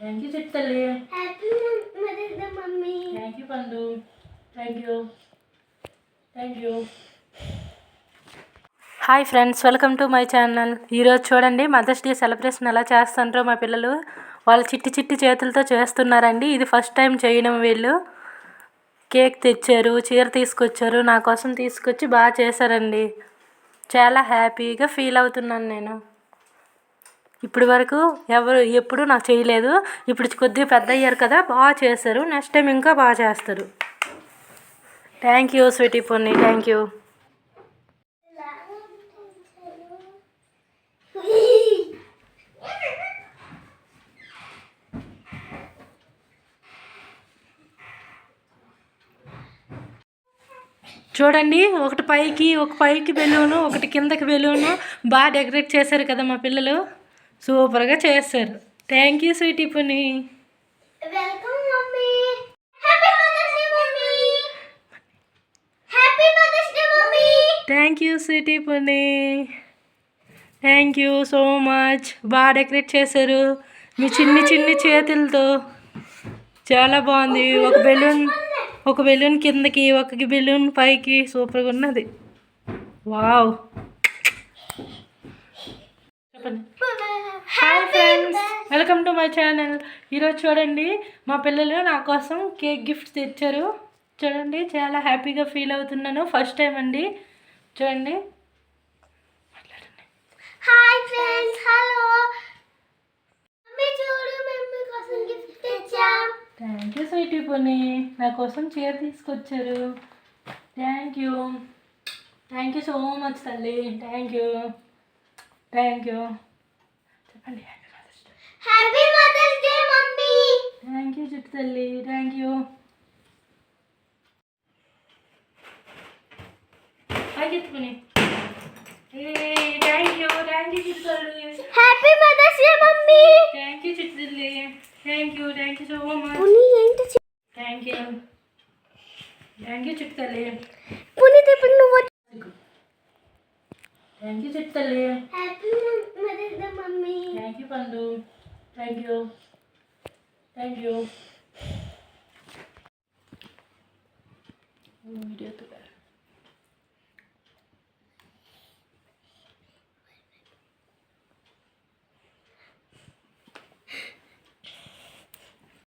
Thank you చిట్టు తల్లి happy mother's day mummy thank you పండు thank you thank you hi friends welcome to my channel ఈరోజు చూడండి mothers day celebration ఎలా చేస్తుంటారో మా పిల్లలు. వాళ్ళు చిట్టి చిట్టి చేతులతో చేస్తున్నారండి. ఇది ఫస్ట్ టైం చేయడం వీళ్ళు. కేక్ తెచ్చారు చీర తీసుకొచ్చారు. నా కోసం తీసుకొచ్చి బాగా చేశారండి. చాలా హ్యాపీగా ఫీల్ అవుతున్నాను నేను. ఇప్పటి వరకు ఎవరు ఎప్పుడు నాకు చేయలేదు. ఇప్పుడు కొద్దిగా పెద్ద అయ్యారు కదా బాగా చేశారు నెక్స్ట్ టైం ఇంకా బాగా చేస్తారు. Thank you sweetie Ponni thank you చూడండి ఒకటి పైకి ఒక పైకి బెలూను ఒకటి కిందకి బెలూను బాగా డెకరేట్ చేశారు కదా మా పిల్లలు. సూపర్గా చేస్తారు. Thank you sweetie Puni thank you sweetie Puni thank you so much బాగా డెకరేట్ చేశారు. మీ చిన్ని చిన్ని చేతులతో. చాలా బాగుంది. ఒక బెలూన్ ఒక బెలూన్ కిందకి ఒక బెలూన్ పైకి సూపర్గా ఉన్నది. వావ్ చెప్పండి. Welcome to my channel. ఈరోజు చూడండి మా పిల్లలు నా కోసం కేక్ గిఫ్ట్ తెచ్చారు. చూడండి చాలా హ్యాపీగా ఫీల్ అవుతున్నాను. ఫస్ట్ టైం అండి. చూడండి. Hi friends hello thank you sweetie Poni నా కోసం చీర తీసుకొచ్చారు. Thank you thank you so much తల్లి. థ్యాంక్ యూ థ్యాంక్ యూ చెప్పండి. Happy mother's day mummy thank you చిట్టు తల్లి థ్యాంక్ యూ పైకి ఎత్తుకుని థ్యాంక్ యూ థ్యాంక్ యూ చిట్టు తల్లి happy mother's day mummy thank you చిట్టు తల్లి thank you thank you so much Puni ఏంటి చి- థ్యాంక్ యూ థ్యాంక్ యూ చిట్టు తల్లి పునీత్ ఇప్పుడు నువ్వు థ్యాంక్ యూ చిట్టు తల్లి happy mother's day mummy thank you పండు thank you thank you video